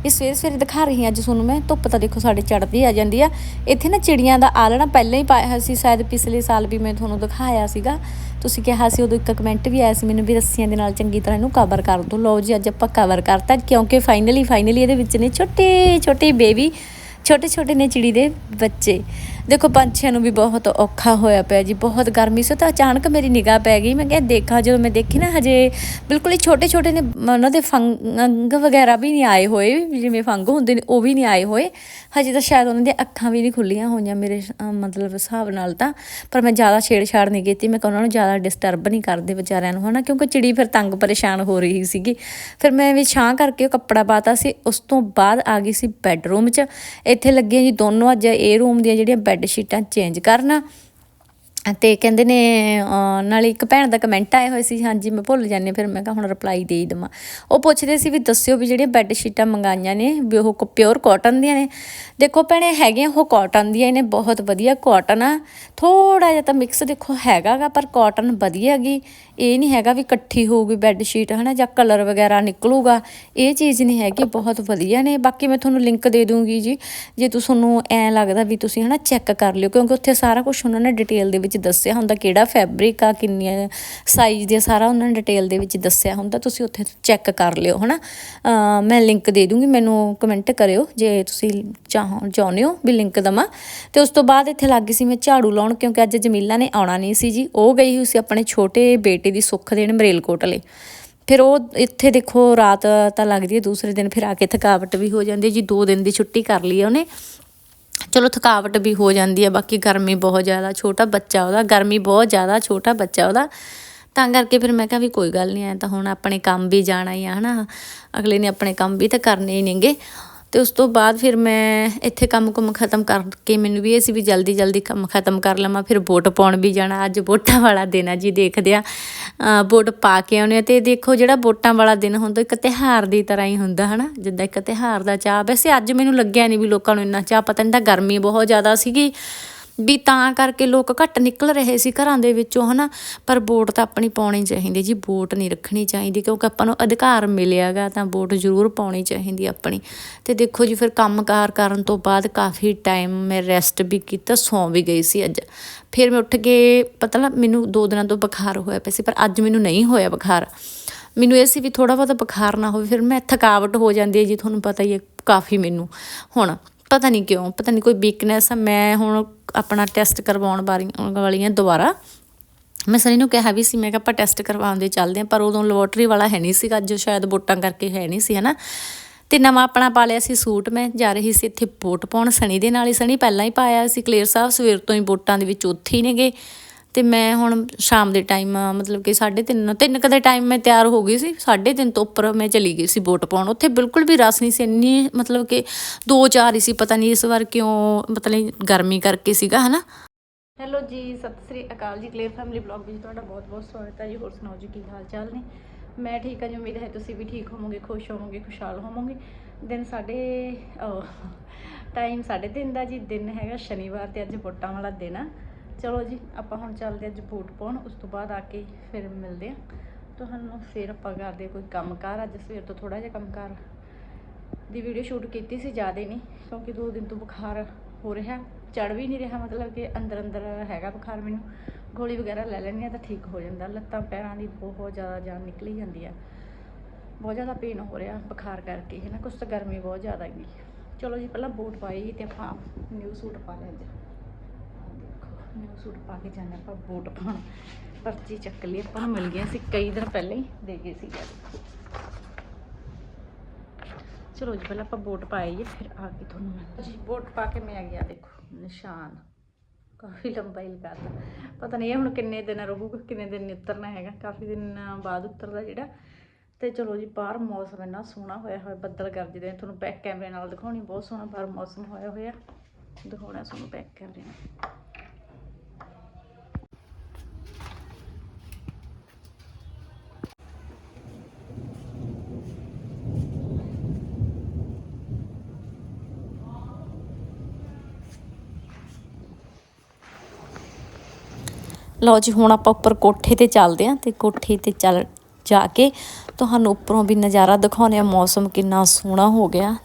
ਇਹ ਸਵੇਰੇ ਸਵੇਰੇ ਦਿਖਾ ਰਹੀ ਹਾਂ, ਅੱਜ ਤੁਹਾਨੂੰ ਮੈਂ, ਧੁੱਪ ਤਾਂ ਦੇਖੋ ਸਾਡੇ ਚੜ੍ਹਦੀ ਆ ਜਾਂਦੀ ਆ। ਇੱਥੇ ਨਾ ਚਿੜੀਆਂ ਦਾ ਆਲਣਾ ਪਹਿਲਾਂ ਹੀ ਪਾਇਆ ਹੋਇਆ ਸੀ, ਸ਼ਾਇਦ ਪਿਛਲੇ ਸਾਲ ਵੀ ਮੈਂ ਤੁਹਾਨੂੰ ਦਿਖਾਇਆ ਸੀਗਾ। ਤੁਸੀਂ ਕਿਹਾ ਸੀ ਉਦੋਂ ਇੱਕ ਕਮੈਂਟ ਵੀ ਆਇਆ ਸੀ, ਮੈਨੂੰ ਵੀ ਰੱਸੀਆਂ ਦੇ ਨਾਲ ਚੰਗੀ ਤਰ੍ਹਾਂ ਇਹਨੂੰ ਕਵਰ ਕਰ ਦਿਓ ਲਓ ਜੀ, ਅੱਜ ਆਪਾਂ ਕਵਰ ਕਰਤਾ, ਕਿਉਂਕਿ ਫਾਈਨਲੀ ਫਾਈਨਲੀ ਇਹਦੇ ਵਿੱਚ ਨੇ ਛੋਟੇ ਛੋਟੇ ਬੇਬੀ ਛੋਟੇ ਛੋਟੇ ਨੇ ਚਿੜੀ ਦੇ ਬੱਚੇ। ਦੇਖੋ, ਪੰਛੀਆਂ ਨੂੰ ਵੀ ਬਹੁਤ ਔਖਾ ਹੋਇਆ ਪਿਆ ਜੀ, ਬਹੁਤ ਗਰਮੀ। ਸੀ ਤਾਂ ਅਚਾਨਕ ਮੇਰੀ ਨਿਗਾਹ ਪੈ ਗਈ। ਮੈਂ ਕਿਹਾ, ਦੇਖਾਂ, ਜਦੋਂ ਮੈਂ ਦੇਖੀ ਨਾ, ਹਜੇ ਬਿਲਕੁਲ ਹੀ ਛੋਟੇ ਛੋਟੇ ਨੇ ਉਹਨਾਂ ਦੇ ਫੰਗ ਵਗੈਰਾ ਵੀ ਨਹੀਂ ਆਏ ਹੋਏ, ਜਿਵੇਂ ਫੰਗ ਹੁੰਦੇ ਨੇ, ਉਹ ਵੀ ਨਹੀਂ ਆਏ ਹੋਏ। ਹਜੇ ਤਾਂ ਸ਼ਾਇਦ ਉਹਨਾਂ ਦੀਆਂ ਅੱਖਾਂ ਵੀ ਨਹੀਂ ਖੁੱਲੀਆਂ ਹੋਈਆਂ ਮੇਰੇ ਮਤਲਬ ਹਿਸਾਬ ਨਾਲ ਤਾਂ। ਪਰ ਮੈਂ ਜ਼ਿਆਦਾ ਛੇੜਛਾੜ ਨਹੀਂ ਕੀਤੀ। ਮੈਂ ਉਹਨਾਂ ਨੂੰ ਜ਼ਿਆਦਾ ਡਿਸਟਰਬ ਨਹੀਂ ਕਰਦੇ ਵਿਚਾਰਿਆਂ ਨੂੰ, ਹਨਾ? ਕਿਉਂਕਿ ਚਿੜੀ ਫਿਰ ਤੰਗ ਪਰੇਸ਼ਾਨ ਹੋ ਰਹੀ ਸੀਗੀ। ਫਿਰ ਮੈਂ ਵੀ ਛਾਂ ਕਰਕੇ ਉਹ ਕੱਪੜਾ ਪਾਤਾ ਸੀ। ਉਸ ਤੋਂ ਬਾਅਦ ਆ ਗਈ ਸੀ ਬੈੱਡਰੂਮ 'ਚ। ਇੱਥੇ ਲੱਗੀਆਂ ਜੀ ਦੋਨੋਂ ਅੱਜ ਇਹ ਰੂਮ ਦੀਆਂ ਜਿਹੜੀਆਂ ਬੈੱਡ ਸ਼ੀਟਾਂ ਚੇਂਜ ਕਰਨਾ। ਤੇ ਕਹਿੰਦੇ ਨੇ ਅਹ, ਨਾਲੇ ਇੱਕ ਭੈਣ ਦਾ ਕਮੈਂਟ ਆਇਆ ਹੋਇਆ ਸੀ ਹਾਂਜੀ ਮੈਂ ਭੁੱਲ ਜਾਂਦੀ ਫਿਰ ਮੈਂ ਕਿਹਾ ਹੁਣ ਰਿਪਲਾਈ ਦੇ ਹੀ ਦੇਵਾਂ। ਉਹ ਪੁੱਛਦੇ ਸੀ ਵੀ ਦੱਸਿਓ ਵੀ ਜਿਹੜੀਆਂ ਬੈੱਡ ਸ਼ੀਟਾਂ ਮੰਗਾਈਆਂ ਨੇ ਵੀ ਉਹ ਪਿਓਰ ਕਾਟਨ ਦੀਆਂ ਨੇ। ਦੇਖੋ ਭੈਣੇ ਹੈਗੀਆਂ ਉਹ ਕਾਟਨ ਦੀਆਂ ਨੇ ਬਹੁਤ ਵਧੀਆ ਕਾਟਨ ਆ। ਥੋੜਾ ਜਿਹਾ ਤਾਂ ਮਿਕਸ ਦੇਖੋ ਹੈਗਾਗਾ ਪਰ ਕਾਟਨ ਵਧੀਆ ਹੈਗੀ ਇਹ ਨਹੀਂ ਹੈਗਾ ਵੀ ਇਕੱਠੀ ਹੋਊਗੀ ਬੈੱਡ ਸ਼ੀਟ ਹਨਾ, ਜਾਂ ਕਲਰ ਵਗੈਰਾ ਨਿਕਲੂਗਾ। ਇਹ ਚੀਜ਼ ਨਹੀਂ ਹੈਗੀ, ਬਹੁਤ ਵਧੀਆ ਨੇ। ਬਾਕੀ ਮੈਂ ਤੁਹਾਨੂੰ ਲਿੰਕ ਦੇ ਦੂੰਗੀ ਜੀ, ਜੇ ਤੁਹਾਨੂੰ ਐ ਲੱਗਦਾ ਵੀ ਤੁਸੀਂ, ਹਨਾ ਚੈੱਕ ਕਰ ਲਿਓ, ਕਿਉਂਕਿ ਉੱਥੇ ਸਾਰਾ ਕੁਝ ਉਹਨਾਂ ਨੇ ਡਿਟੇਲ ਦੇ ਵਿੱਚ ਦੱਸਿਆ ਹੁੰਦਾ, ਕਿਹੜਾ ਫੈਬਰਿਕ ਆ, ਕਿੰਨੀਆਂ ਸਾਈਜ਼ ਦੇ ਸਾਰਾ ਉਹਨਾਂ ਨੇ ਡਿਟੇਲ ਦੇ ਵਿੱਚ ਦੱਸਿਆ ਹੁੰਦਾ, ਤੁਸੀਂ ਉੱਥੇ ਚੈੱਕ ਕਰ ਲਿਓ, ਹਨਾ। ਅਹ ਮੈਂ ਲਿੰਕ ਦੇ ਦੂੰਗੀ, ਮੈਨੂੰ ਕਮੈਂਟ ਕਰਿਓ, ਜੇ ਤੁਸੀਂ ਚਾਹੋ, ਚਾਹੁੰਦੇ ਹੋ ਵੀ ਲਿੰਕ ਦਵਾਂ। ਤੇ ਉਸ ਤੋਂ ਬਾਅਦ ਇੱਥੇ ਲੱਗ ਗਈ ਸੀ ਮੈਂ ਝਾੜੂ ਲਾਉਣ, ਕਿਉਂਕਿ ਅੱਜ ਜਮੀਲਾ ਨੇ ਆਉਣਾ ਨਹੀਂ ਸੀ ਜੀ। ਉਹ ਗਈ ਹੋਈ ਸੀ ਆਪਣੇ ਛੋਟੇ ਬੇਟੇ ਦੀ ਸੁੱਖ ਦੇਣ ਮਰੇਲਕੋਟਲੇ ਫਿਰ ਉਹ ਇੱਥੇ ਦੇਖੋ ਰਾਤ ਤਾਂ ਲੱਗਦੀ ਹੈ, ਦੂਸਰੇ ਦਿਨ ਫਿਰ ਆ ਕੇ ਥਕਾਵਟ ਵੀ ਹੋ ਜਾਂਦੀ ਜੀ, ਦੋ ਦਿਨ ਦੀ ਛੁੱਟੀ ਕਰ ਲਈ ਉਹਨੇ। ਚਲੋ ਥਕਾਵਟ ਵੀ ਹੋ ਜਾਂਦੀ ਹੈ, ਬਾਕੀ ਗਰਮੀ ਬਹੁਤ ਜ਼ਿਆਦਾ ਛੋਟਾ ਬੱਚਾ ਉਹਦਾ, ਗਰਮੀ ਬਹੁਤ ਜ਼ਿਆਦਾ ਛੋਟਾ ਬੱਚਾ ਉਹਦਾ। ਤਾਂ ਕਰਕੇ ਫਿਰ ਮੈਂ ਕਿਹਾ ਵੀ ਕੋਈ ਗੱਲ ਨਹੀਂ, ਐ ਤਾਂ ਹੁਣ ਆਪਣੇ ਕੰਮ ਵੀ ਜਾਣਾ ਹੀ ਆ, ਹਨਾ। ਅਗਲੇ ਨੇ ਆਪਣੇ ਕੰਮ ਵੀ ਤਾਂ ਕਰਨੇ ਹੀ ਨੇਗੇ। ਤੇ ਉਸ ਤੋਂ ਬਾਅਦ ਫਿਰ ਮੈਂ ਇੱਥੇ ਕੰਮ ਕੁਮ ਖਤਮ ਕਰਕੇ ਮੈਨੂੰ ਵੀ ਇਹ ਸੀ ਵੀ ਜਲਦੀ ਜਲਦੀ ਕੰਮ ਖਤਮ ਕਰ ਲਵਾਂ, ਫਿਰ ਵੋਟ ਪਾਉਣ ਵੀ ਜਾਣਾ। ਅੱਜ ਵੋਟਾਂ ਵਾਲਾ ਦਿਨ ਆ ਜੀ, ਦੇਖਦੇ ਆ। ਵੋਟ ਪਾ ਕੇ ਆਉਣੇ ਆ ਤੇ ਦੇਖੋ ਜਿਹੜਾ ਵੋਟਾਂ ਵਾਲਾ ਦਿਨ ਹੁੰਦਾ, ਇੱਕ ਤਿਉਹਾਰ ਦੀ ਤਰ੍ਹਾਂ ਹੀ ਹੁੰਦਾ, ਹਨਾ? ਜਿੱਦਾਂ ਇੱਕ ਤਿਉਹਾਰ ਦਾ ਚਾਹ ਵੈਸੇ ਅੱਜ ਮੈਨੂੰ ਲੱਗਿਆ ਨਹੀਂ ਵੀ ਲੋਕਾਂ ਨੂੰ ਇੰਨਾ ਚਾਹ ਪਤਾ ਨਹੀਂ ਤਾਂ ਗਰਮੀ ਬਹੁਤ ਜ਼ਿਆਦਾ ਸੀਗੀ। ਵੀ ਤਾਂ ਕਰਕੇ ਲੋਕ ਘੱਟ ਨਿਕਲ ਰਹੇ ਸੀ ਘਰਾਂ ਦੇ ਵਿੱਚੋਂ, ਹਨਾ? ਪਰ ਵੋਟ ਤਾਂ ਆਪਣੀ ਪਾਉਣੀ ਚਾਹੀਦੀ ਜੀ, ਵੋਟ ਨਹੀਂ ਰੱਖਣੀ ਚਾਹੀਦੀ, ਕਿਉਂਕਿ ਆਪਾਂ ਨੂੰ ਅਧਿਕਾਰ ਮਿਲਿਆਗਾ ਤਾਂ ਵੋਟ ਜ਼ਰੂਰ ਪਾਉਣੀ ਚਾਹੀਦੀ ਆਪਣੀ। ਤੇ ਦੇਖੋ ਜੀ, ਫਿਰ ਕੰਮਕਾਰ ਕਰਨ ਤੋਂ ਬਾਅਦ ਕਾਫੀ ਟਾਈਮ ਮੈਂ ਰੈਸਟ ਵੀ ਕੀਤਾ, ਸੌਂ ਵੀ ਗਈ ਸੀ ਅੱਜ। ਫਿਰ ਮੈਂ ਉੱਠ ਕੇ, ਪਤਾ ਲੱਗ ਮੈਨੂੰ ਦੋ ਦਿਨਾਂ ਤੋਂ ਬੁਖਾਰ ਹੋਇਆ ਪਿਆ ਸੀ, ਪਰ ਅੱਜ ਮੈਨੂੰ ਨਹੀਂ ਹੋਇਆ ਬੁਖਾਰ। ਮੈਨੂੰ ਇਹ ਸੀ ਵੀ ਥੋੜਾ ਬਹੁਤਾ ਬੁਖਾਰ ਨਾ ਹੋਵੇ, ਫਿਰ ਮੈਂ ਥਕਾਵਟ ਹੋ ਜਾਂਦੀ ਹੈ ਜੀ, ਤੁਹਾਨੂੰ ਪਤਾ ਹੀ ਹੈ ਕਾਫੀ ਮੈਨੂੰ। ਹੁਣ ਪਤਾ ਨਹੀਂ ਕਿਉਂ, ਪਤਾ ਨਹੀਂ ਕੋਈ ਵੀਕਨੈਸ ਆ। ਮੈਂ ਹੁਣ ਆਪਣਾ ਟੈਸਟ ਕਰਵਾਉਣ ਵਾਲੀ ਵਾਲੀ ਹਾਂ ਦੁਬਾਰਾ। ਮੈਂ ਸਨੀ ਨੂੰ ਕਿਹਾ ਵੀ ਸੀ, ਮੈਂ ਕਿਹਾ ਆਪਾਂ ਟੈਸਟ ਕਰਵਾਉਣ ਦੇ ਚੱਲਦੇ ਹਾਂ ਪਰ ਉਦੋਂ ਲੈਬੋਰਟਰੀ ਵਾਲਾ ਹੈ ਨਹੀਂ ਸੀਗਾ ਜੋ ਸ਼ਾਇਦ ਵੋਟਾਂ ਕਰਕੇ ਹੈ ਨਹੀਂ ਸੀ, ਹਨਾ। ਤੇ ਨਵਾਂ ਆਪਣਾ ਪਾ ਲਿਆ ਸੀ ਸੂਟ ਮੈਂ, ਜਾ ਰਹੀ ਸੀ ਇੱਥੇ ਵੋਟ ਪਾਉਣ। ਸਣੀ ਦੇ ਨਾਲ ਹੀ ਸਣੀ ਪਹਿਲਾਂ ਹੀ ਪਾਇਆ ਸੀ, ਕਲੇਰ ਸਾਹਿਬ ਸਵੇਰ ਤੋਂ ਹੀ ਵੋਟਾਂ ਦੇ ਵਿੱਚ ਉੱਥੇ ਹੀ ਨੇਗੇ। ਤੇ ਮੈਂ ਹੁਣ ਸ਼ਾਮ ਦੇ ਟਾਈਮ ਮਤਲਬ ਕਿ 3:30 ਤਿੰਨ ਕਦੇ ਟਾਈਮ ਮੈਂ ਤਿਆਰ ਹੋ ਗਈ ਸੀ 3:30 ਤੋਂ ਉੱਪਰ ਮੈਂ ਚਲੀ ਗਈ ਸੀ ਵੋਟ ਪਾਉਣ। ਉੱਥੇ ਬਿਲਕੁਲ ਵੀ ਰਸ ਨਹੀਂ ਸੀ, ਇੰਨੀ ਮਤਲਬ ਕਿ ਦੋ ਚਾਰ ਹੀ ਸੀ, ਪਤਾ ਨਹੀਂ ਇਸ ਵਾਰ ਕਿਉਂ, ਮਤਲਬ ਗਰਮੀ ਕਰਕੇ ਸੀਗਾ, ਹਨਾ? ਹੈਲੋ ਜੀ, ਸਤਿ ਸ੍ਰੀ ਅਕਾਲ ਜੀ ਕਲੇਰ ਫੈਮਿਲੀ ਬਲੌਗ ਵਿੱਚ ਤੁਹਾਡਾ ਬਹੁਤ-ਬਹੁਤ ਸਵਾਗਤ ਹੈ ਜੀ। ਹੋਰ ਸੁਣਾਓ ਜੀ, ਕੀ ਹਾਲ ਚਾਲ ਨੇ? ਮੈਂ ਠੀਕ ਹਾਂ ਜੀ, ਉਮੀਦ ਹੈ ਤੁਸੀਂ ਵੀ ਠੀਕ ਹੋਵੋਗੇ, ਖੁਸ਼ ਹੋਵੋਗੇ, ਖੁਸ਼ਹਾਲ ਹੋਵੋਗੇ। ਦਿਨ ਸਾਡੇ ਟਾਈਮ 3:30 ਦਾ ਜੀ, ਦਿਨ ਹੈਗਾ ਸ਼ਨੀਵਾਰ ਤੇ ਅੱਜ ਵੋਟਾਂ ਵਾਲਾ ਦਿਨ ਆ। ਚਲੋ ਜੀ, ਆਪਾਂ ਹੁਣ ਚੱਲਦੇ ਅੱਜ ਬੂਟ ਪਾਉਣ, ਉਸ ਤੋਂ ਬਾਅਦ ਆ ਕੇ ਫਿਰ ਮਿਲਦੇ ਆ ਤੁਹਾਨੂੰ ਫਿਰ ਆਪਾਂ ਕਰਦੇ ਕੋਈ ਕੰਮਕਾਰ, ਅੱਜ ਸਵੇਰ ਤੋਂ ਥੋੜਾ ਜਿਹਾ ਕੰਮਕਾਰ ਦੀ ਵੀਡੀਓ ਸ਼ੂਟ ਕੀਤੀ ਸੀ, ਜ਼ਿਆਦਾ ਨਹੀਂ, ਕਿਉਂਕਿ ਦੋ ਦਿਨ ਤੋਂ ਬੁਖਾਰ ਹੋ ਰਿਹਾ ਚੜ ਵੀ ਨਹੀਂ ਰਿਹਾ, ਮਤਲਬ ਕਿ ਅੰਦਰ ਅੰਦਰ ਹੈਗਾ ਬੁਖਾਰ ਮੈਨੂੰ। ਗੋਲੀ ਵਗੈਰਾ ਲੈ ਲੈਂਦੀ ਆ ਤਾਂ ਠੀਕ ਹੋ ਜਾਂਦਾ, ਲੱਤਾਂ ਪੈਰਾਂ ਦੀ ਬਹੁਤ ਜ਼ਿਆਦਾ ਜਾਨ ਨਿਕਲੀ ਜਾਂਦੀ ਆ। ਬਹੁਤ ਜ਼ਿਆਦਾ ਪੇਨ ਹੋ ਰਿਹਾ ਬੁਖਾਰ ਕਰਕੇ ਹੈ ਨਾ ਕੁਛ ਤਾਂ ਗਰਮੀ ਬਹੁਤ ਜ਼ਿਆਦਾ ਹੈਗੀ। ਚਲੋ ਜੀ, ਪਹਿਲਾਂ ਬੂਟ ਪਾਈ ਤੇ ਆਪਾਂ ਨਿਊ ਸੂਟ ਪਾ ਲਿਆ ਅੱਜ। ਨਿਊ ਸੂਟ ਪਾ ਕੇ ਜਾਂਦੇ ਆਪਾਂ ਬੂਟ ਪਾਉਣ। ਪਰਚੀ ਚੱਕ ਲਈ, ਆਪਾਂ ਨੂੰ ਮਿਲ ਗਈਆਂ ਸੀ, ਕਈ ਦਿਨ ਪਹਿਲਾਂ ਹੀ ਦੇ ਗਏ ਸੀ। ਚਲੋ ਜੀ, ਪਹਿਲਾਂ ਆਪਾਂ ਵੋਟ ਪਾਈਏ ਫਿਰ ਆ ਕੇ ਤੁਹਾਨੂੰ ਮੈਂ ਜੀ ਵੋਟ ਪਾ ਕੇ ਮੈਂ ਆ ਗਿਆ, ਦੇਖੋ, ਨਿਸ਼ਾਨ। ਕਾਫੀ ਲੰਬਾ ਹੀ ਲਗਾਤਾ ਪਤਾ ਨਹੀਂ ਹੁਣ ਕਿੰਨੇ ਦਿਨ ਰਹੂਗਾ, ਕਿੰਨੇ ਦਿਨ ਉਤਰਨਾ ਹੈਗਾ, ਕਾਫੀ ਦਿਨ ਬਾਅਦ ਉਤਰਦਾ ਜਿਹੜਾ। ਤੇ ਚਲੋ ਜੀ, ਬਾਹਰ ਮੌਸਮ ਇੰਨਾ ਸੋਹਣਾ ਹੋਇਆ ਹੋਇਆ, ਬੱਦਲ ਗਰਜਦੇ ਨੇ ਤੁਹਾਨੂੰ ਬੈਕ ਕੈਮਰੇ ਨਾਲ ਦਿਖਾਉਣੀ, ਬਹੁਤ ਸੋਹਣਾ ਬਾਹਰ ਮੌਸਮ ਹੋਇਆ ਹੋਇਆ। ਦਿਖਾਉਣਾ ਤੁਹਾਨੂੰ ਬੈਕ ਕੈਮਰੇ ਨਾਲ। ਲਓ ਜੀ, ਹੁਣ ਆਪਾਂ ਉੱਪਰ ਕੋਠੇ ਤੇ ਚੱਲਦੇ ਆਂ ਤੇ ਕੋਠੇ ਤੇ ਚੱਲ ਜਾ ਕੇ ਤੁਹਾਨੂੰ ਉੱਪਰੋਂ ਵੀ ਨਜ਼ਾਰਾ ਦਿਖਾਉਂਦੇ ਆ ਮੌਸਮ ਕਿੰਨਾ ਸੋਹਣਾ ਹੋ ਗਿਆ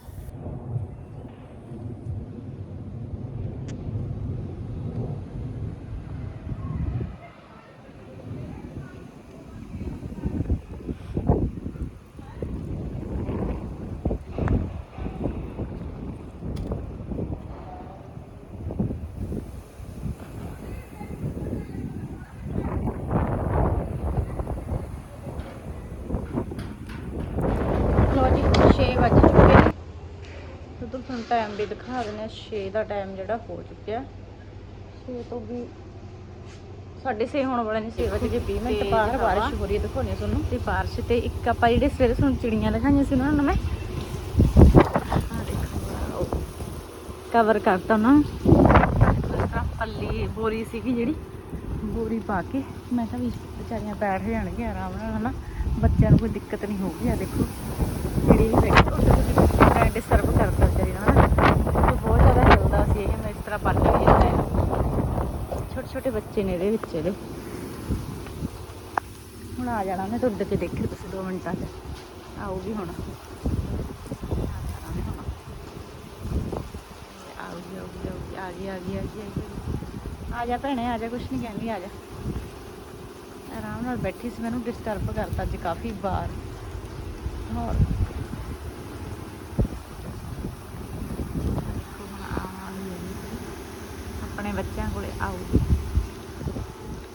ਹੁਣ ਟਾਈਮ ਵੀ ਦਿਖਾ ਦਿੰਦੇ ਆ 6 ਦਾ ਟਾਈਮ ਜਿਹੜਾ ਹੋ ਚੁੱਕਿਆ। 6 ਤੋਂ ਵੀ ਸਾਡੇ ਸੇ ਹੋਣ ਵਾਲੇ ਨੇ 6 ਵਜੇ ਕੇ 20 ਮਿੰਟ। ਬਾਹਰ ਬਾਰਿਸ਼ ਹੋ ਰਹੀ ਹੈ ਦਿਖਾਉਣੀ ਤੁਹਾਨੂੰ। ਤੇ ਬਾਰਿਸ਼ ਤੇ ਇੱਕ ਆਪਾਂ ਜਿਹੜੇ ਸਵੇਰੇ ਸਾਨੂੰ ਚਿੜੀਆਂ ਦਿਖਾਈਆਂ ਸੀ ਉਹਨਾਂ ਨੂੰ ਮੈਂ ਕਵਰ ਕਰਤਾ ਨਾ। ਇਸ ਤਰ੍ਹਾਂ ਪੱਲੀ ਬੋਰੀ ਸੀਗੀ ਜਿਹੜੀ ਬੋਰੀ ਪਾ ਕੇ। ਮੈਂ ਕਿਹਾ ਵੀ ਵਿਚਾਰੀਆਂ ਬੈਠ ਜਾਣਗੀਆਂ ਆਰਾਮ ਨਾਲ ਹਨਾ। ਬੱਚਿਆਂ ਨੂੰ ਕੋਈ ਦਿੱਕਤ ਨਹੀਂ ਹੋਊਗੀ ਆ ਦੇਖੋ। ਜਿਹੜੀ ਵੀ ਬੈਠੀ ਡਿਸਟਰਬ ਕਰਤਾ ਵਿਚਾਰੀ ਨੂੰ ਹਨਾ ਉਹ ਬਹੁਤ ਜ਼ਿਆਦਾ ਹਿਲਦਾ ਸੀ ਇਹ ਮੈਂ ਇਸ ਤਰ੍ਹਾਂ ਬੰਨ ਕੇ ਦਿੱਤਾ ਇਹਨੂੰ ਛੋਟੇ ਬੱਚੇ ਨੇ ਇਹਦੇ ਵਿੱਚ ਇਹਦੇ। ਹੁਣ ਆ ਜਾਣਾ ਮੈਂ ਤੁਹਾਡੇ ਤੇ ਦੇਖਿਓ ਤੁਸੀਂ 2 ਮਿੰਟਾਂ 'ਚ। ਆਉਗੀ ਹੁਣ। ਆਊਗੀ ਆਊਗੀ ਆਊਗੀ। ਆ ਗਈ ਆ ਗਈ ਆ ਗਈ, ਆ ਆ ਜਾ ਭੈਣੇ, ਆ ਜਾ, ਕੁਛ ਨਹੀਂ ਕਹਿੰਦੀ, ਆ ਜਾ। ਆਰਾਮ ਨਾਲ ਬੈਠੀ ਸੀ, ਮੈਨੂੰ ਡਿਸਟਰਬ ਕਰਤਾ ਅੱਜ ਕਾਫੀ ਵਾਰ। ਹੋਰ ਦੇਖੋ ਹੁਣ ਆਵਾਂਗੀ ਇਹਦੀ। ਆਪਣੇ ਬੱਚਿਆਂ ਕੋਲੇ ਆਊਗੀ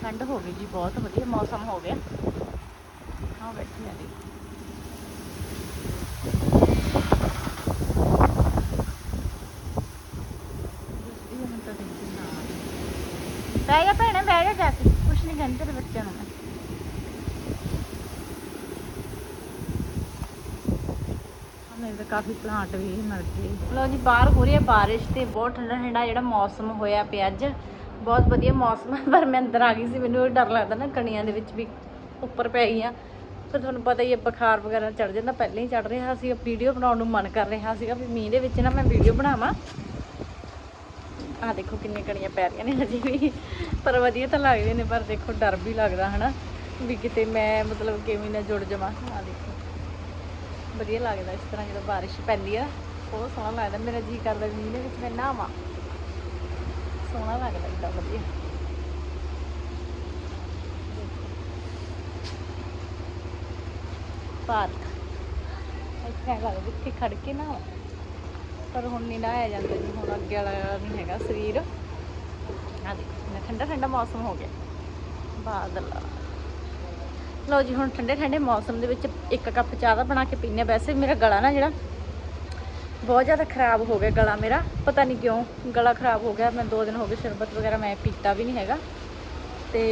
ਠੰਡ ਹੋ ਗਈ ਜੀ ਬਹੁਤ ਵਧੀਆ ਮੌਸਮ ਹੋ ਗਿਆ ਹਾਂ ਬੈਠੀ ਆ ਜੀ ਦਿਸਦੀ ਆ ਮੈਨੂੰ ਤਾਂ ਦਿਖਦੀ ਨਾ ਬਹਿ ਜਾ ਭੈਣੇ ਬਹਿ ਜਾ ਜਾ ਕੇ ਕੁਛ ਨਹੀਂ ਕਹਿੰਦੀ ਤੇਰੇ ਬੱਚਿਆਂ ਨੂੰ ਮੈਂ ਆਹ ਮੇਰੇ ਤਾਂ ਕਾਫੀ ਪਲਾਂਟ ਵੀ ਮਰ ਗਏ ਲੋ ਜੀ ਬਾਹਰ ਹੋ ਰਹੀ ਹੈ ਬਾਰਿਸ਼ ਤੇ ਬਹੁਤ ਠੰਡਾ ਠੰਡਾ ਜਿਹੜਾ ਮੌਸਮ ਹੋਇਆ ਪਿਆ ਅੱਜ ਬਹੁਤ ਵਧੀਆ ਮੌਸਮ ਹੈ ਪਰ ਮੈਂ ਅੰਦਰ ਆ ਗਈ ਸੀ, ਮੈਨੂੰ ਡਰ ਲੱਗਦਾ ਨਾ ਕਣੀਆਂ ਦੇ ਵਿੱਚ ਵੀ ਉੱਪਰ ਪੈ ਗਈਆਂ। ਫਿਰ ਤੁਹਾਨੂੰ ਪਤਾ ਹੀ ਹੈ ਬੁਖਾਰ ਵਗੈਰਾ ਚੜ ਜਾਂਦਾ, ਪਹਿਲਾਂ ਹੀ ਚੜ ਰਿਹਾ ਸੀ ਵੀਡੀਓ ਬਣਾਉਣ ਨੂੰ ਮਨ ਕਰ ਰਿਹਾ ਸੀਗਾ ਵੀ ਮੀਂਹ ਦੇ ਵਿੱਚ ਨਾ ਮੈਂ ਵੀਡੀਓ ਬਣਾਵਾਂ। ਆ ਦੇਖੋ ਕਿੰਨੀ ਕਣੀਆਂ ਪੈ ਰਹੀਆਂ ਨੇ ਹਜੇ ਵੀ, ਪਰ ਵਧੀਆ ਤਾਂ ਲੱਗਦੇ ਨੇ, ਪਰ ਦੇਖੋ ਡਰ ਵੀ ਲੱਗਦਾ ਹਨਾ, ਵੀ ਕਿਤੇ ਮੈਂ ਮਤਲਬ ਕਿਵੇਂ ਨਾ ਜੁੜ ਜਾਵਾਂ। ਆ ਦੇਖੋ, ਵਧੀਆ ਲੱਗਦਾ ਇਸ ਤਰ੍ਹਾਂ ਜਦੋਂ ਬਾਰਿਸ਼ ਪੈਂਦੀ ਆ, ਬਹੁਤ ਸੋਹਣਾ ਲੱਗਦਾ, ਮੇਰਾ ਜੀ ਕਰਦਾ ਮੀਂਹ ਦੇ ਵਿੱਚ ਮੈਂ ਨਹਾਵਾਂ। ਸੋਹਣਾ ਲੱਗਦਾ ਏਦਾਂ ਵਧੀਆ ਪਾਰਕ ਇੱਥੇ ਐਂ ਲੱਗਦਾ ਖੜ ਕੇ ਨਹਾਵਾਂ ਪਰ ਹੁਣ ਨਹੀਂ ਨਹਾਇਆ ਜਾਂਦਾ ਜੀ ਹੁਣ ਅੱਗੇ ਵਾਲਾ ਨਹੀਂ ਹੈਗਾ ਸਰੀਰ ਆ ਦੇਖੋ ਕਿੰਨਾ ਠੰਡਾ ਠੰਡਾ ਮੌਸਮ ਹੋ ਗਿਆ ਬਾਦਲ ਲਓ ਜੀ ਹੁਣ ਠੰਡੇ ਠੰਡੇ ਮੌਸਮ ਦੇ ਵਿੱਚ ਇੱਕ ਕੱਪ ਚਾਹ ਦਾ ਬਣਾ ਕੇ ਪੀਨੇ ਵੈਸੇ ਮੇਰਾ ਗਲਾ ਨਾ ਜਿਹੜਾ ਬਹੁਤ ਜ਼ਿਆਦਾ ਖਰਾਬ ਹੋ ਗਿਆ ਗਲਾ ਮੇਰਾ। ਪਤਾ ਨਹੀਂ ਕਿਉਂ ਗਲਾ ਖਰਾਬ ਹੋ ਗਿਆ। ਮੈਂ ਦੋ ਦਿਨ ਹੋ ਗਏ ਸ਼ਰਬਤ ਵਗੈਰਾ ਮੈਂ ਪੀਤਾ ਵੀ ਨਹੀਂ ਹੈਗਾ। ਤੇ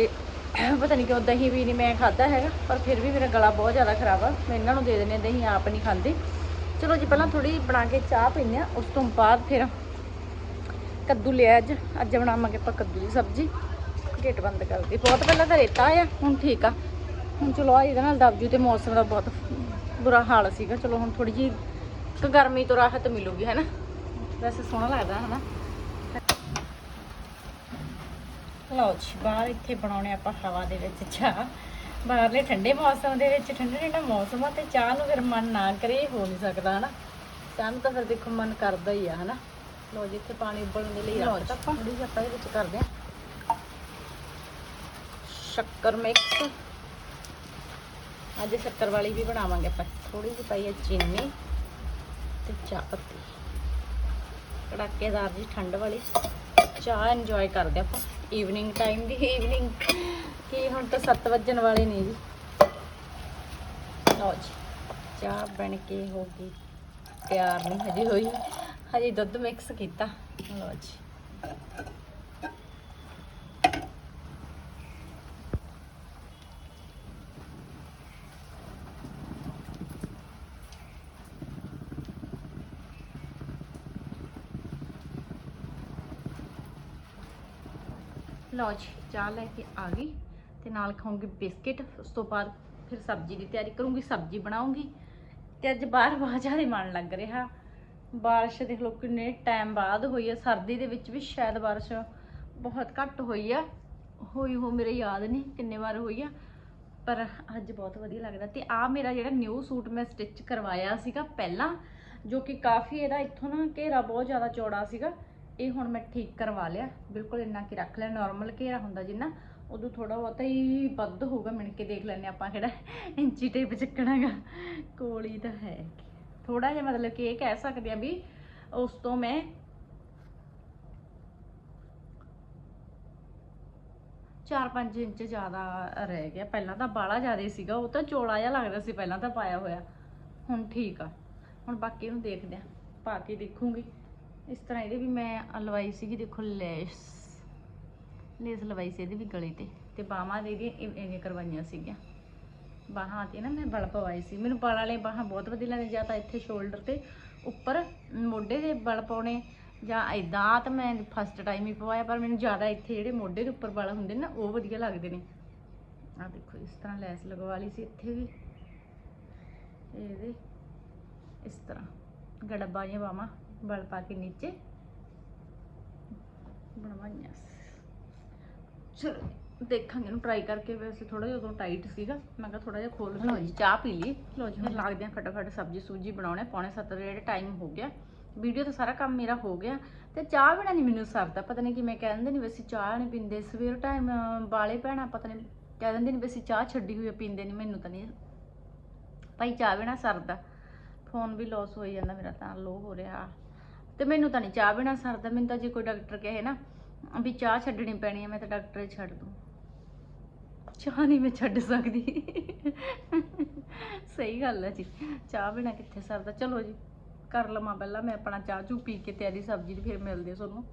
ਪਤਾ ਨਹੀਂ ਕਿਉਂ ਦਹੀਂ ਵੀ ਨਹੀਂ ਮੈਂ ਖਾਦਾ ਹੈਗਾ, ਪਰ ਫਿਰ ਵੀ ਮੇਰਾ ਗਲਾ ਬਹੁਤ ਜ਼ਿਆਦਾ ਖਰਾਬ ਆ। ਮੈਂ ਇਹਨਾਂ ਨੂੰ ਦੇ ਦਿੰਦੇ ਹਾਂ, ਦਹੀਂ ਆਪ ਨਹੀਂ ਖਾਂਦੀ। ਚਲੋ ਜੀ, ਪਹਿਲਾਂ ਥੋੜੀ ਬਣਾ ਕੇ ਚਾਹ ਪੀਂਦੇ ਆ ਉਸ ਤੋਂ ਬਾਅਦ ਫਿਰ ਕੱਦੂ ਲਿਆ ਅੱਜ। ਅੱਜ ਬਣਾਵਾਂਗੇ ਆਪਾਂ ਕੱਦੂ ਦੀ ਸਬਜ਼ੀ। ਗੇਟ ਬੰਦ ਕਰਦੀ ਬਹੁਤ ਪਹਿਲਾਂ ਤਾਂ ਰੇਤਾ ਆ ਹੁਣ ਠੀਕ ਆ। ਹੁਣ ਚਲੋ ਆ ਇਹਦੇ ਨਾਲ ਦਬਜੂ ਤੇ ਮੌਸਮ ਦਾ ਬਹੁਤ ਬੁਰਾ ਹਾਲ ਸੀਗਾ। ਚਲੋ ਹੁਣ ਥੋੜੀ ਜੀ ਇੱਕ ਗਰਮੀ ਤੋਂ ਰਾਹਤ ਮਿਲੂਗੀ ਹੈਨਾ ਵੈਸੇ ਸੋਹਣਾ ਲੱਗਦਾ, ਹਨਾ? ਲਓ ਜੀ, ਬਾਹਰ ਇੱਥੇ ਬਣਾਉਣੇ ਆਪਾਂ ਹਵਾ ਦੇ ਵਿੱਚ ਚਾਹ। ਬਾਹਰਲੇ ਠੰਡੇ ਮੌਸਮ ਦੇ ਵਿੱਚ, ਠੰਡਾ ਠੰਡਾ ਮੌਸਮ ਆ ਤੇ ਚਾਹ ਨੂੰ ਫਿਰ ਮਨ ਨਾ ਕਰੇ ਹੋ ਨਹੀਂ ਸਕਦਾ, ਹਨਾ? ਚਾਹ ਨੂੰ ਤਾਂ ਫਿਰ ਦੇਖੋ ਮਨ ਕਰਦਾ ਹੀ ਆ, ਹਨਾ? ਲਓ ਜੀ, ਇੱਥੇ ਪਾਣੀ ਉਬਲਣ ਦੇ ਲਈ ਰੱਖਤਾ ਆਪਾਂ ਥੋੜੀ ਜਿਹੀ ਆਪਾਂ ਇਹਦੇ ਵਿੱਚ ਕਰਦੇ ਆ ਸ਼ੱਕਰ ਮਿਕਸ। ਅੱਜ ਸ਼ੱਕਰ ਵਾਲੀ ਵੀ ਬਣਾਵਾਂਗੇ ਆਪਾਂ। ਥੋੜੀ ਜਿਹੀ ਪਾਈ ਹੈ ਚੀਨੀ। ਤੇ ਚਾਹ ਪੱਤੀ। ਕੜਾਕੇਦਾਰ ਜੀ, ਠੰਡ ਵਾਲੀ। ਚਾਹ ਇੰਜੋਏ ਕਰਦੇ ਆਪਾਂ। ਈਵਨਿੰਗ ਟਾਈਮ ਦੀ ਈਵਨਿੰਗ ਕੀ ਹੁਣ ਤਾਂ 7 ਵੱਜਣ ਵਾਲੇ ਨੇ ਜੀ। ਲਓ ਜੀ, ਚਾਹ ਬਣ ਕੇ ਹੋ ਗਈ। ਤਿਆਰ ਨਹੀਂ ਹਜੇ ਹੋਈ। ਹਜੇ ਦੁੱਧ ਮਿਕਸ ਕੀਤਾ। ਲਓ ਜੀ। ਲਓ ਜੀ, ਚਾਹ ਲੈ ਕੇ ਆ ਗਈ ਤੇ ਨਾਲ ਖਾਉਂਗੀ ਬਿਸਕਿਟ, ਉਸ ਤੋਂ ਬਾਅਦ ਫਿਰ ਸਬਜ਼ੀ ਦੀ ਤਿਆਰੀ ਕਰੂੰਗੀ, ਸਬਜ਼ੀ ਬਣਾਉਂਗੀ ਤੇ ਅੱਜ ਬਾਹਰ ਬਹੁਤ ਜ਼ਿਆਦਾ ਮਨ ਲੱਗ ਰਿਹਾ। ਬਾਰਿਸ਼ ਦੇਖ ਲਓ ਕਿੰਨੇ ਟਾਈਮ ਬਾਅਦ ਹੋਈ ਹੈ ਸਰਦੀ ਦੇ ਵਿੱਚ ਵੀ ਸ਼ਾਇਦ ਬਾਰਿਸ਼ ਬਹੁਤ ਘੱਟ ਹੋਈ ਆ। ਹੋਈ ਹੋ ਮੇਰੇ ਯਾਦ ਨਹੀਂ ਕਿੰਨੇ ਵਾਰ ਹੋਈ ਆ, ਪਰ ਅੱਜ ਬਹੁਤ ਵਧੀਆ ਲੱਗਦਾ। ਤੇ ਆ ਮੇਰਾ ਜਿਹੜਾ ਨਿਊ ਸੂਟ ਮੈਂ ਸਟਿਚ ਕਰਵਾਇਆ ਸੀਗਾ ਪਹਿਲਾਂ, ਜੋ ਕਿ ਕਾਫੀ ਇਹਦਾ ਇੱਥੋਂ ਨਾ ਘੇਰਾ ਬਹੁਤ ਜ਼ਿਆਦਾ ਚੌੜਾ ਸੀਗਾ। ਇਹ ਹੁਣ ਮੈਂ ਠੀਕ ਕਰਵਾ ਲਿਆ। ਬਿਲਕੁਲ ਇੰਨਾ ਕਿ ਰੱਖ ਲਿਆ। ਨਾਰਮਲ ਘੇਰਾ ਹੁੰਦਾ ਜਿੰਨਾ, ਉਦੋਂ ਥੋੜਾ ਬਹੁਤਾ ਹੀ ਵੱਧ ਹੋਊਗਾ। ਮਿਣ ਕੇ ਦੇਖ ਲੈਣੇ ਆਪਾਂ ਕਿਹੜਾ ਇੰਚੀ ਟੇਪ ਚੱਕਣਾਗਾ। ਕੋਲੀ ਤਾਂ ਹੈ ਥੋੜਾ ਜਿਹਾ ਮਤਲਬ ਕਿ ਇਹ ਕਹਿ ਸਕਦੇ ਆ ਵੀ ਉਸ ਤੋਂ ਮੈਂ ਚਾਰ ਪੰਜ ਇੰਚ ਜ਼ਿਆਦਾ ਰਹਿ ਗਿਆ। ਪਹਿਲਾਂ ਤਾਂ ਬਾਲਾ ਜ਼ਿਆਦਾ ਸੀਗਾ। ਉਹ ਤਾਂ ਚੋਲਾ ਜਿਹਾ ਲੱਗਦਾ ਸੀ। ਪਹਿਲਾਂ ਤਾਂ ਪਾਇਆ ਹੋਇਆ। ਹੁਣ ਠੀਕ ਆ। ਹੁਣ ਬਾਕੀ ਨੂੰ ਦੇਖਦੇ ਆ ਪਾ ਕੇ ਦੇਖੂੰਗੀ। ਇਸ ਤਰ੍ਹਾਂ ਇਹਦੇ ਵੀ ਮੈਂ ਲਵਾਈ ਸੀਗੀ, ਦੇਖੋ ਲੈਸ। ਲੇਸ ਲਵਾਈ ਸੀ ਇਹਦੇ ਵੀ ਗਲੇ ਤੇ। ਤੇ ਬਾਹਾਂ ਦੇ ਇਹਦੀਆਂ ਇਵੇਂ ਕਰਵਾਈਆਂ ਸੀਗੀਆਂ। ਬਾਹਾਂ ਤੇ ਨਾ ਮੈਂ ਬਲ ਪਵਾਏ ਸੀ। ਮੈਨੂੰ ਬਲ ਵਾਲੇ ਬਾਹਾਂ ਬਹੁਤ ਵਧੀਆ ਲੱਗਦੇ, ਜਾਂ ਤਾਂ ਇੱਥੇ ਸ਼ੋਲਡਰ ਤੇ ਉੱਪਰ ਮੋਢੇ ਦੇ ਬਲ ਪਾਉਣੇ, ਜਾਂ ਇਦਾਂ ਤਾਂ ਮੈਂ ਫਸਟ ਟਾਈਮ ਹੀ ਪਵਾਇਆ, ਪਰ ਮੈਨੂੰ ਜ਼ਿਆਦਾ ਇੱਥੇ ਜਿਹੜੇ ਮੋਢੇ ਦੇ ਉੱਪਰ ਬਲ ਹੁੰਦੇ ਨੇ ਨਾ, ਉਹ ਵਧੀਆ ਲੱਗਦੇ ਨੇ। ਆ ਦੇਖੋ, ਇਸ ਤਰ੍ਹਾਂ ਲੈਸ ਲਗਵਾ ਲਈ ਸੀ ਇੱਥੇ ਵੀ। ਇਹਦੇ ਇਸ ਤਰ੍ਹਾਂ, ਗੜਬਾ ਜਾਂ ਬਾਹਾਂ। ਬਲ ਪਾ ਕੇ ਨੀਚੇ ਬਣਵਾਈਆਂ। ਚਲੋ ਦੇਖਾਂਗੇ ਇਹਨੂੰ ਟਰਾਈ ਕਰਕੇ ਵੈਸੇ ਥੋੜਾ ਜਿਹਾ ਉਦੋਂ ਟਾਈਟ ਸੀਗਾ। ਮੈਂ ਕਿਹਾ ਥੋੜਾ ਜਿਹਾ ਖੋਲ ਲਓ ਜੀ ਚਾਹ ਪੀ ਲਈ ਲਓ ਜੀ ਫਿਰ ਲੱਗਦੇ ਆ ਫਟਾਫਟ ਸਬਜੀ ਸੂਜੀ ਬਣਾਉਣੇ ਪੌਣੇ 7 ਦੇ ਜਿਹੜੇ ਟਾਈਮ ਹੋ ਗਿਆ। ਵੀਡੀਓ ਤਾਂ ਸਾਰਾ ਕੰਮ ਮੇਰਾ ਹੋ ਗਿਆ। ਤੇ ਚਾਹ ਬਿਨਾ ਨਹੀਂ ਮੈਨੂੰ ਸਰਦਾ। ਪਤਾ ਨਹੀਂ ਕਿਵੇਂ ਕਹਿੰਦੇ ਨਹੀਂ ਵੈਸੇ ਚਾਹ ਨਹੀਂ ਪੀਂਦੇ। ਸਵੇਰ ਟਾਈਮ ਵਾਲੇ ਭੈਣਾਂ ਪਤਾ ਨਹੀਂ ਕਹਿ ਦਿੰਦੇ ਨੇ ਵੈਸੇ ਚਾਹ ਛੱਡੀ ਹੋਈ ਪੀਂਦੇ ਨਹੀਂ ਮੈਨੂੰ ਤਾਂ ਨਹੀਂ ਭਾਈ ਚਾਹ ਬਿਨਾ ਸਰਦਾ। ਫੋਨ ਵੀ ਲਾਸ ਹੋਈ ਜਾਂਦਾ ਮੇਰਾ ਤਾਂ ਲੋ ਹੋ ਰਿਹਾ। ਤੇ ਮੈਨੂੰ ਤਾਂ ਨਹੀਂ ਚਾਹ ਬਿਨਾ ਸਰਦਾ, ਮੈਨੂੰ ਤਾਂ ਜੇ ਕੋਈ ਡਾਕਟਰ ਕਹੇ ਨਾ ਵੀ ਚਾਹ ਛੱਡਣੀ ਪੈਣੀ ਹੈ ਮੈਂ ਤਾਂ ਡਾਕਟਰ ਹੀ ਛੱਡ ਦੂੰ। ਚਾਹ ਨਹੀਂ ਮੈਂ ਛੱਡ ਸਕਦੀ। ਸਹੀ ਗੱਲ ਹੈ ਜੀ। ਚਾਹ ਬਿਨਾ ਕਿੱਥੇ ਸਰਦਾ? ਚਲੋ ਜੀ, ਕਰ ਲਵਾਂ ਪਹਿਲਾਂ ਮੈਂ ਆਪਣਾ ਚਾਹ ਚੂ ਪੀ ਕੇ ਤਿਆਰੀ ਸਬਜ਼ੀ ਦੀ, ਫਿਰ ਮਿਲਦੇ ਆ ਤੁਹਾਨੂੰ।